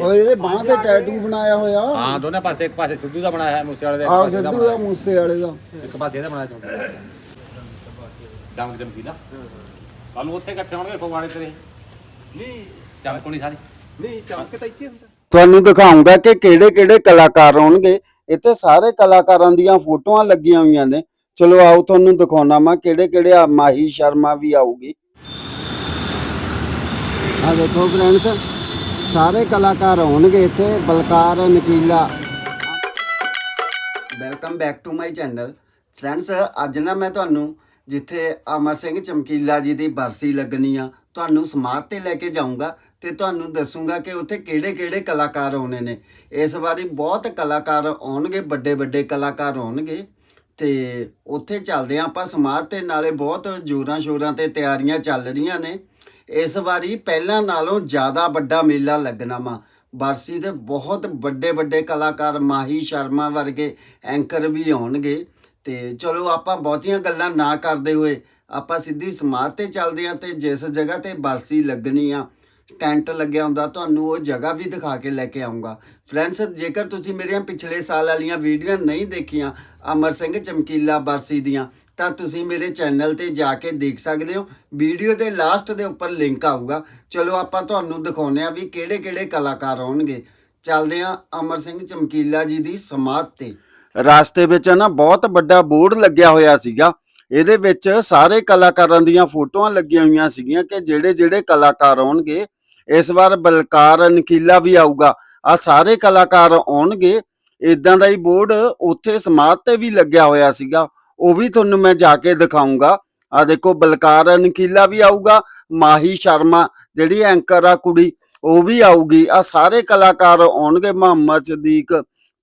ਉਹ ਇਹਦੇ ਬਾਹ ਤੇ ਟੈਟੂ ਬਣਾਇਆ ਹੋਇਆ। ਹਾਂ ਦੋਨੇ ਪਾਸੇ ਇੱਕ ਪਾਸੇ ਸਿੱਧੂ ਦਾ ਬਣਾਇਆ ਹੈ ਮੂਸੇ ਵਾਲੇ ਦੇ ਇੱਕ ਪਾਸੇ ਸਿੱਧੂ ਦਾ ਮੂਸੇ ਵਾਲੇ ਦਾ। ਇੱਕ ਪਾਸੇ ਇਹਦਾ ਬਣਾਇਆ ਚੌਂਕੀ ਚਮਕ ਚਮਕੀ ਨਾ। ਕੱਲ ਨੂੰ ਉੱਥੇ ਇਕੱਠੇ ਹੋਣਗੇ ਫਗਵਾੜੇ ਤੇਰੇ। ਨਹੀਂ। ਚਮਕਣੀ ਸਾਰੀ। ਨਹੀਂ ਚਮਕ ਤਾਂ ਇੱਥੇ ਹੁੰਦਾ। ਤੁਹਾਨੂੰ ਦਿਖਾਉਂਗਾ ਕਿ ਕਿਹੜੇ ਕਿਹੜੇ ਕਲਾਕਾਰ ਆਉਣਗੇ। ਇੱਥੇ ਸਾਰੇ ਕਲਾਕਾਰਾਂ ਦੀਆਂ ਫੋਟੋਆਂ ਲੱਗੀਆਂ ਹੋਈਆਂ ਨੇ। ਚਲੋ ਆਓ ਤੁਹਾਨੂੰ ਦਿਖਾਉਣਾ ਮੈਂ ਕਿਹੜੇ ਕਿਹੜੇ ਆ ਮਾਹੀ ਸ਼ਰਮਾ ਵੀ ਆਊਗੀ। ਆ ਦੇਖੋ ਫਰੈਂਡਸ ਸਾਰੇ ਕਲਾਕਾਰ ਆਉਣਗੇ ਇੱਥੇ, Balkar, ਨਕੀਲਾ। Welcome back to my channel friends ਅੱਜ ਨਾ ਮੈਂ ਤੁਹਾਨੂੰ ਜਿੱਥੇ ਅਮਰ ਸਿੰਘ ਚਮਕੀਲਾ ਜੀ ਦੀ ਬਰਸੀ ਲੱਗਣੀ ਆ, ਤੁਹਾਨੂੰ ਸਮਾਧ ਤੇ ਲੈ ਕੇ ਜਾਊਂਗਾ ਤੇ ਤੁਹਾਨੂੰ ਦੱਸੂਗਾ ਕਿ ਉੱਥੇ ਕਿਹੜੇ-ਕਿਹੜੇ ਕਲਾਕਾਰ ਆਉਣੇ ਨੇ। ਇਸ ਵਾਰੀ ਬਹੁਤ ਕਲਾਕਾਰ ਆਉਣਗੇ, ਵੱਡੇ ਵੱਡੇ ਕਲਾਕਾਰ ਆਉਣਗੇ ਤੇ ਉੱਥੇ ਚੱਲਦੇ ਆ ਆਪਾਂ ਸਮਾਧ ਤੇ, ਨਾਲੇ ਬਹੁਤ ਜੋਰਾਂ ਸ਼ੋਰਾਂ ਤੇ ਤਿਆਰੀਆਂ ਚੱਲ ਰਹੀਆਂ ਨੇ। ਇਸ ਵਾਰੀ ਪਹਿਲਾਂ ਨਾਲੋਂ ਜ਼ਿਆਦਾ ਵੱਡਾ ਮੇਲਾ ਲੱਗਣਾ ਵਾ। ਬਰਸੀ ਦੇ ਬਹੁਤ ਵੱਡੇ ਵੱਡੇ ਕਲਾਕਾਰ ਮਾਹੀ ਸ਼ਰਮਾ ਵਰਗੇ ਐਂਕਰ ਵੀ ਆਉਣਗੇ। ਤੇ ਚਲੋ ਆਪਾਂ ਬਹੁਤੀਆਂ ਗੱਲਾਂ ਨਾ ਕਰਦੇ ਹੋਏ ਆਪਾਂ ਸਿੱਧੀ ਸਮਾਧ ਤੇ ਚੱਲਦੇ ਆ ਤੇ ਜਿਸ ਜਗ੍ਹਾ ਤੇ ਬਰਸੀ ਲੱਗਣੀ ਆ, ਟੈਂਟ ਲੱਗਿਆ ਹੁੰਦਾ, ਤੁਹਾਨੂੰ ਉਹ ਜਗ੍ਹਾ ਵੀ ਦਿਖਾ ਕੇ ਲੈ ਕੇ ਆਉਂਗਾ। ਫਰੈਂਡਸ, ਜੇਕਰ ਤੁਸੀਂ ਮੇਰੀਆਂ ਪਿਛਲੇ ਸਾਲ ਵਾਲੀਆਂ ਵੀਡੀਓ ਨਹੀਂ ਦੇਖੀਆਂ, ਅਮਰ ਸਿੰਘ ਚਮਕੀਲਾ ਬਰਸੀ ਦੀਆਂ ਤਾਂ ਤੁਸੀਂ ਮੇਰੇ ਚੈਨਲ ਤੇ ਜਾ ਕੇ ਦੇਖ ਸਕਦੇ ਹੋ। ਵੀਡੀਓ ਦੇ ਲਾਸਟ ਦੇ ਉੱਪਰ ਲਿੰਕ ਆਊਗਾ। ਚਲੋ ਆਪਾਂ ਤੁਹਾਨੂੰ ਦਿਖਾਉਂਦੇ ਆ ਵੀ ਕਿਹੜੇ ਕਿਹੜੇ ਕਲਾਕਾਰ ਆਉਣਗੇ। ਚੱਲਦੇ ਆ ਅਮਰ ਸਿੰਘ ਚਮਕੀਲਾ ਜੀ ਦੀ ਸਮਾਧ ਤੇ। ਰਾਸਤੇ ਵਿੱਚ ਨਾ ਬਹੁਤ ਵੱਡਾ ਬੋਰਡ ਲੱਗਿਆ ਹੋਇਆ ਸੀਗਾ। ਇਹਦੇ ਵਿੱਚ ਸਾਰੇ ਕਲਾਕਾਰਾਂ ਦੀਆਂ ਫੋਟੋਆਂ ਲੱਗੀਆਂ ਹੋਈਆਂ ਸੀਗੀਆਂ ਕਿ ਜਿਹੜੇ ਜਿਹੜੇ ਕਲਾਕਾਰ ਆਉਣਗੇ, ਇਸ ਵਾਰ ਬਲਕਾਰ ਨਕੀਲਾ ਵੀ ਆਊਗਾ। ਆ ਸਾਰੇ ਕਲਾਕਾਰ ਆਉਣਗੇ। ਇਦਾਂ ਦਾ ਹੀ ਬੋਰਡ ਉੱਥੇ ਸਮਾਧ ਤੇ ਵੀ ਲੱਗਿਆ ਹੋਇਆ ਸੀਗਾ। ਉਹ ਵੀ ਤੁਹਾਨੂੰ ਮੈਂ ਜਾ ਕੇ ਦਿਖਾਉਂਗਾ ਆ ਦੇਖੋ, ਬਲਕਾਰ ਨਕੀਲਾ ਵੀ ਆਊਗਾ, ਮਾਹੀ ਸ਼ਰਮਾ ਜਿਹੜੀ ਐਂਕਰ ਆ ਕੁੜੀ, ਉਹ ਵੀ ਆਊਗੀ। ਆ ਸਾਰੇ ਕਲਾਕਾਰ ਆਉਣਗੇ ਮੁਹੰਮਦ ਸਦੀਕ,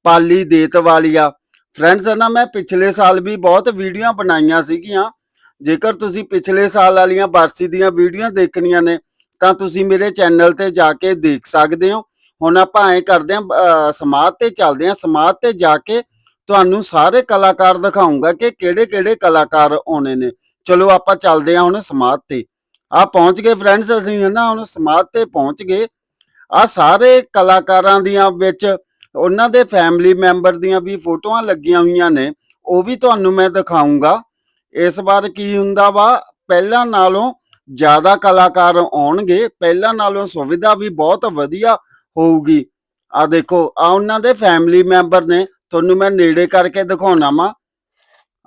ਪਾਲੀ ਦੇਤ ਵਾਲੀਆ ਫਰੈਂਡਸ ਨਾ ਮੈਂ ਪਿਛਲੇ ਸਾਲ ਵੀ ਬਹੁਤ ਵੀਡੀਓ ਬਣਾਈਆਂ ਸੀਗੀਆਂ। ਜੇਕਰ ਤੁਸੀਂ ਪਿਛਲੇ ਸਾਲ ਵਾਲੀਆਂ ਬਰਸੀ ਦੀਆਂ ਵੀਡੀਓ ਦੇਖਣੀਆਂ ਨੇ, ਤਾਂ ਤੁਸੀਂ ਮੇਰੇ ਚੈਨਲ ਤੇ ਜਾ ਕੇ ਦੇਖ ਸਕਦੇ ਹੋ। ਹੁਣ ਆਪਾਂ ਐ ਕਰਦੇ ਹਾਂ ਸਮਾਧ ਤੇ ਚੱਲਦੇ ਹਾਂ। ਸਮਾਧ ਤੇ ਜਾ ਕੇ ਤੁਹਾਨੂੰ ਸਾਰੇ ਕਲਾਕਾਰ ਦਿਖਾਉਂਗਾ ਕਿ ਕਿਹੜੇ ਕਿਹੜੇ ਕਲਾਕਾਰ ਆਉਣੇ ਨੇ। ਚਲੋ ਆਪਾਂ ਚੱਲਦੇ ਹਾਂ ਹੁਣ ਸਮਾਧ ਤੇ। ਆ ਪਹੁੰਚ ਗਏ ਫਰੈਂਡਸ ਅਸੀਂ ਨਾ? ਹੁਣ ਸਮਾਧ ਤੇ ਪਹੁੰਚ ਗਏ। ਆ ਸਾਰੇ ਕਲਾਕਾਰਾਂ ਦੀਆਂ ਵਿੱਚ ਉਹਨਾਂ ਦੇ ਫੈਮਿਲੀ ਮੈਂਬਰ ਦੀਆਂ ਵੀ ਫੋਟੋਆਂ ਲੱਗੀਆਂ ਹੋਈਆਂ ਨੇ। ਉਹ ਵੀ ਤੁਹਾਨੂੰ ਮੈਂ ਦਿਖਾਉਂਗਾ। ਇਸ ਵਾਰ ਕੀ ਹੁੰਦਾ ਵਾ, ਪਹਿਲਾਂ ਨਾਲੋਂ ਜ਼ਿਆਦਾ ਕਲਾਕਾਰ ਆਉਣਗੇ। ਪਹਿਲਾਂ ਨਾਲੋਂ ਸੁਵਿਧਾ ਵੀ ਬਹੁਤ ਵਧੀਆ ਹੋਊਗੀ। ਆ ਦੇਖੋ ਆ ਉਹਨਾਂ ਦੇ ਫੈਮਿਲੀ ਮੈਂਬਰ ਨੇ ਤੁਹਾਨੂੰ ਮੈਂ ਨੇੜੇ ਕਰਕੇ ਦਿਖਾਉਣਾ ਵਾ।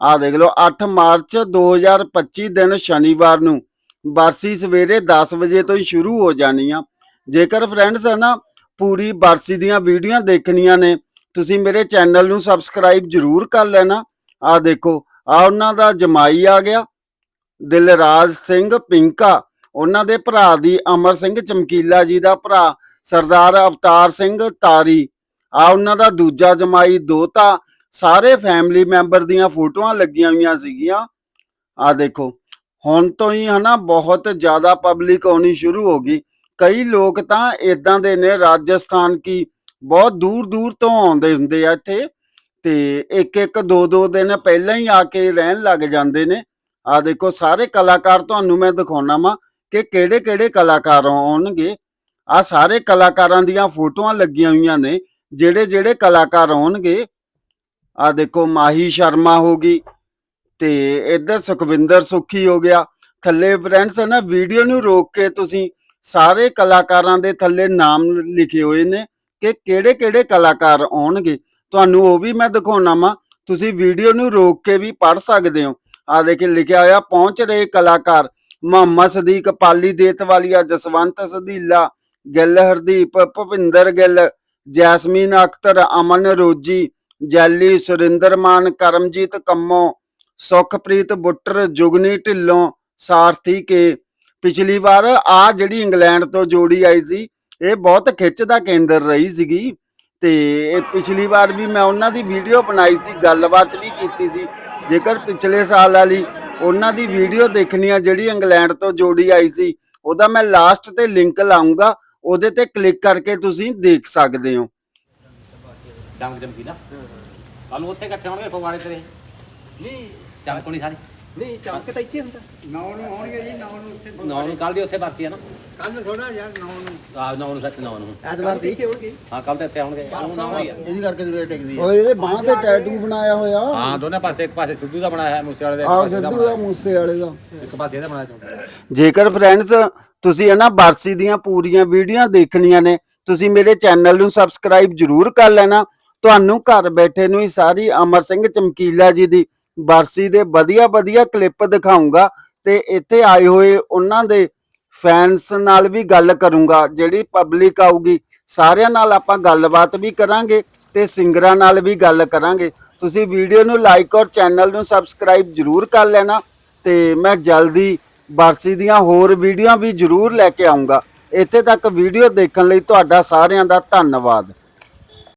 ਆ ਦੇਖ ਲਓ 8 ਮਾਰਚ 2025 ਦਿਨ ਸ਼ਨੀਵਾਰ ਨੂੰ ਬਰਸੀ ਸਵੇਰੇ 10 ਵਜੇ ਤੋਂ ਹੀ ਸ਼ੁਰੂ ਹੋ ਜਾਣੀ ਆ ਜੇਕਰ ਫਰੈਂਡਸ ਹੈ ਨਾ, ਪੂਰੀ ਬਰਸੀ ਦੀਆਂ ਵੀਡੀਓ ਦੇਖਣੀਆਂ ਨੇ, ਤੁਸੀਂ ਮੇਰੇ ਚੈਨਲ ਨੂੰ ਸਬਸਕ੍ਰਾਈਬ ਜਰੂਰ ਕਰ ਲੈਣਾ। ਆ ਦੇਖੋ, ਆ ਉਹਨਾਂ ਦਾ ਜਮਾਈ ਆ ਗਿਆ, ਦਿਲਰਾਜ ਸਿੰਘ ਪਿੰਕਾ, ਉਹਨਾਂ ਦੇ ਭਰਾ ਦੀ ਅਮਰ ਸਿੰਘ ਚਮਕੀਲਾ ਜੀ ਦਾ ਭਰਾ, ਸਰਦਾਰ ਅਵਤਾਰ ਸਿੰਘ ਤਾਰੀ ਆ ਉਹਨਾਂ ਦਾ ਦੂਜਾ ਜਮਾਈ ਦੋਤਾ, ਸਾਰੇ ਫੈਮਿਲੀ ਮੈਂਬਰ ਦੀਆਂ ਫੋਟੋਆਂ ਲੱਗੀਆਂ ਹੋਈਆਂ ਸੀਗੀਆਂ। ਆ ਦੇਖੋ, ਹੁਣ ਤੋਂ ਹੀ ਹਨਾ ਬਹੁਤ ਜ਼ਿਆਦਾ ਪਬਲਿਕ ਆਉਣੀ ਸ਼ੁਰੂ ਹੋ ਗਈ। ਕਈ ਲੋਕ ਤਾਂ ਇਦਾਂ ਦੇ ਨੇ, ਰਾਜਸਥਾਨ ਕੀ ਬਹੁਤ ਦੂਰ ਦੂਰ ਤੋਂ ਆਉਂਦੇ ਹੁੰਦੇ ਆ ਇੱਥੇ ਤੇ ਇੱਕ ਇੱਕ ਦੋ ਦੋ ਦਿਨ ਪਹਿਲਾਂ ਹੀ ਆ ਕੇ ਰਹਿਣ ਲੱਗ ਜਾਂਦੇ ਨੇ। ਆ ਦੇਖੋ, ਸਾਰੇ ਕਲਾਕਾਰ ਤੁਹਾਨੂੰ ਮੈਂ ਦਿਖਾਉਣਾ ਵਾ ਕਿ ਕਿਹੜੇ ਕਿਹੜੇ ਕਲਾਕਾਰ ਆਉਣਗੇ। ਆ ਸਾਰੇ ਕਲਾਕਾਰਾਂ ਦੀਆਂ ਫੋਟੋਆਂ ਲੱਗੀਆਂ ਹੋਈਆਂ ਨੇ। ਜਿਹੜੇ ਜਿਹੜੇ ਕਲਾਕਾਰ ਆਉਣਗੇ ਆ ਦੇਖੋ ਮਾਹੀ ਸ਼ਰਮਾ ਹੋ ਗਈ ਤੇ ਇੱਧਰ ਸੁਖਵਿੰਦਰ ਸੁਖੀ ਹੋ ਗਿਆ। ਥੱਲੇ ਫਰੈਂਡਸ ਨਾ ਵੀਡੀਓ ਨੂੰ ਰੋਕ ਕੇ ਤੁਸੀਂ ਸਾਰੇ ਕਲਾਕਾਰਾਂ ਦੇ ਥੱਲੇ ਨਾਮ ਲਿਖੇ ਹੋਏ ਨੇ ਕਿ ਕਿਹੜੇ ਕਿਹੜੇ ਕਲਾਕਾਰ ਆਉਣਗੇ। ਤੁਹਾਨੂੰ ਉਹ ਵੀ ਮੈਂ ਦਿਖਾਉਣਾ ਵਾ। ਤੁਸੀਂ ਵੀਡੀਓ ਨੂੰ ਰੋਕ ਕੇ ਵੀ ਪੜ੍ਹ ਸਕਦੇ ਹੋ। ਆ ਦੇਖੇ ਲਿਖਿਆ ਹੋਇਆ, ਪਹੁੰਚ ਰਹੇ ਕਲਾਕਾਰ ਮੁਹੰਮਦ ਸਦੀਕ, ਪਾਲੀ ਦੇਤ ਵਾਲੀਆ, ਜਸਵੰਤ ਸਦੀਲਾ, ਗਿੱਲ, ਹਰਦੀਪ, ਭੁਪਿੰਦਰ ਗਿੱਲ ਜੈਸਮੀਨ ਅਖਤਰ, ਅਮਨ ਰੋਜੀ, ਜੈਲੀ, ਸੁਰਿੰਦਰ ਮਾਨ, ਕਰਮਜੀਤ ਕੰਮੋ, ਸੁਖਪ੍ਰੀਤ ਬੁੱਟਰ, ਜੁਗਨੀ ਢਿੱਲੋਂ, ਸਾਰਥੀ ਕੇ। ਪਿਛਲੀ ਵਾਰ ਆ ਜਿਹੜੀ ਇੰਗਲੈਂਡ ਤੋਂ ਜੋੜੀ ਆਈ ਸੀ, ਇਹ ਬਹੁਤ ਖਿੱਚ ਦਾ ਕੇਂਦਰ ਰਹੀ ਸੀਗੀ। ਤੇ ਇਹ ਪਿਛਲੀ ਵਾਰ ਵੀ ਮੈਂ ਉਹਨਾਂ ਦੀ ਵੀਡੀਓ ਬਣਾਈ ਸੀ, ਗੱਲਬਾਤ ਵੀ ਕੀਤੀ ਸੀ। ਜੇਕਰ ਪਿਛਲੇ ਸਾਲ ਵਾਲੀ ਉਹਨਾਂ ਦੀ ਵੀਡੀਓ ਦੇਖਣੀ ਆ, ਜਿਹੜੀ ਇੰਗਲੈਂਡ ਤੋਂ ਜੋੜੀ ਆਈ ਸੀ, ਉਹਦਾ ਮੈਂ ਲਾਸਟ ਤੇ ਲਿੰਕ ਲਾਉਂਗਾ ਉਹਦੇ ਤੇ ਕਲਿੱਕ ਕਰਕੇ ਤੁਸੀਂ ਦੇਖ ਸਕਦੇ ਹੋ। ਚਮਕ ਚਮਕੀ ਨਾ। ਕੱਲ ਨੂੰ ਉੱਥੇ ਇਕੱਠੇ ਹੋਣਗੇ ਫਗਵਾੜੇ ਤੇਰੇ। ਨਹੀਂ। ਚਮਕਣੀ ਸਾਰੀ। ਨਹੀਂ ਚਮਕ ਤਾਂ ਇੱਥੇ ਹੁੰਦਾ। ਨੌ ਨੂੰ ਹੋਣਗੇ ਜੀ ਨੌ ਨੂੰ ਉੱਥੇ ਨੌ ਨੂੰ ਕੱਲ ਦੀ ਉੱਥੇ ਬਾਸੀ ਹੈ ਨਾ। ਕੱਲ ਥੋੜਾ ਯਾਰ ਨੌ ਨੂੰ। ਆ ਨੌ ਨੂੰ ਸੱਚ ਨੌ ਨੂੰ। ਐਤਵਾਰ ਦੀ ਇੱਥੇ ਹੋਣਗੇ। ਹਾਂ ਕੱਲ ਤੇ ਇੱਥੇ ਆਉਣਗੇ। ਆ। ਇਹਦੀ ਕਰਕੇ ਦੂਰੇ ਟਿਕਦੀ ਓਏ ਇਹਦੇ ਬਾਹਾਂ ਤੇ ਟੈਟੂ ਬਣਾਇਆ ਹੋਇਆ। ਹਾਂ ਦੋਨੇ ਪਾਸੇ ਇੱਕ ਪਾਸੇ ਸਿੱਧੂ ਦਾ ਬਣਾਇਆ ਹੈ ਮੂਸੇ ਵਾਲੇ ਦੇ ਇੱਕ ਆਹ ਪਾਸੇ ਇਹਦਾ ਸਿੱਧੂ ਆ ਬਣਾਇਆ। ਮੂਸੇ ਵਾਲੇ ਦਾ। ਇੱਕ ਪਾਸੇ ਇਹਦਾ ਬਣਾਇਆ ਚੌਂਕਾ ਜੇਕਰ ਫਰੈਂਡਸ ਤੁਸੀਂ ਇਹਨਾਂ ਬਰਸੀ ਦੀਆਂ ਪੂਰੀਆਂ ਵੀਡੀਓ ਦੇਖਣੀਆਂ ਨੇ ਤੁਸੀਂ ਮੇਰੇ ਚੈਨਲ ਨੂੰ ਸਬਸਕ੍ਰਾਈਬ ਜਰੂਰ ਕਰ ਲੈਣਾ। ਤੁਹਾਨੂੰ ਘਰ ਬੈਠੇ ਨੂੰ ਹੀ ਸਾਰੀ ਅਮਰ ਸਿੰਘ ਚਮਕੀਲਾ ਜੀ ਦੀ ਬਰਸੀ ਦੇ ਵਧੀਆ ਵਧੀਆ ਕਲਿੱਪ ਦਿਖਾਉਂਗਾ ਤੇ ਇੱਥੇ ਆਏ ਹੋਏ ਉਹਨਾਂ ਦੇ ਫੈਨਸ ਨਾਲ ਵੀ ਗੱਲ ਕਰੂੰਗਾ, ਜਿਹੜੀ ਪਬਲਿਕ ਆਊਗੀ, ਸਾਰਿਆਂ ਨਾਲ ਆਪਾਂ ਗੱਲਬਾਤ ਵੀ ਕਰਾਂਗੇ ਤੇ ਸਿੰਗਰਾਂ ਨਾਲ ਵੀ ਗੱਲ ਕਰਾਂਗੇ। ਤੁਸੀਂ ਵੀਡੀਓ ਨੂੰ ਲਾਈਕ ਔਰ ਚੈਨਲ ਨੂੰ ਸਬਸਕ੍ਰਾਈਬ ਜਰੂਰ ਕਰ ਲੈਣਾ ਤੇ ਮੈਂ ਜਲਦੀ ਬਰਸੀ ਦੀਆਂ ਹੋਰ ਵੀਡੀਓ ਵੀ ਜਰੂਰ ਲੈ ਕੇ ਆਉਂਗਾ ਇੱਥੇ ਤੱਕ ਵੀਡੀਓ ਦੇਖਣ ਲਈ ਤੁਹਾਡਾ ਸਾਰਿਆਂ ਦਾ ਧੰਨਵਾਦ।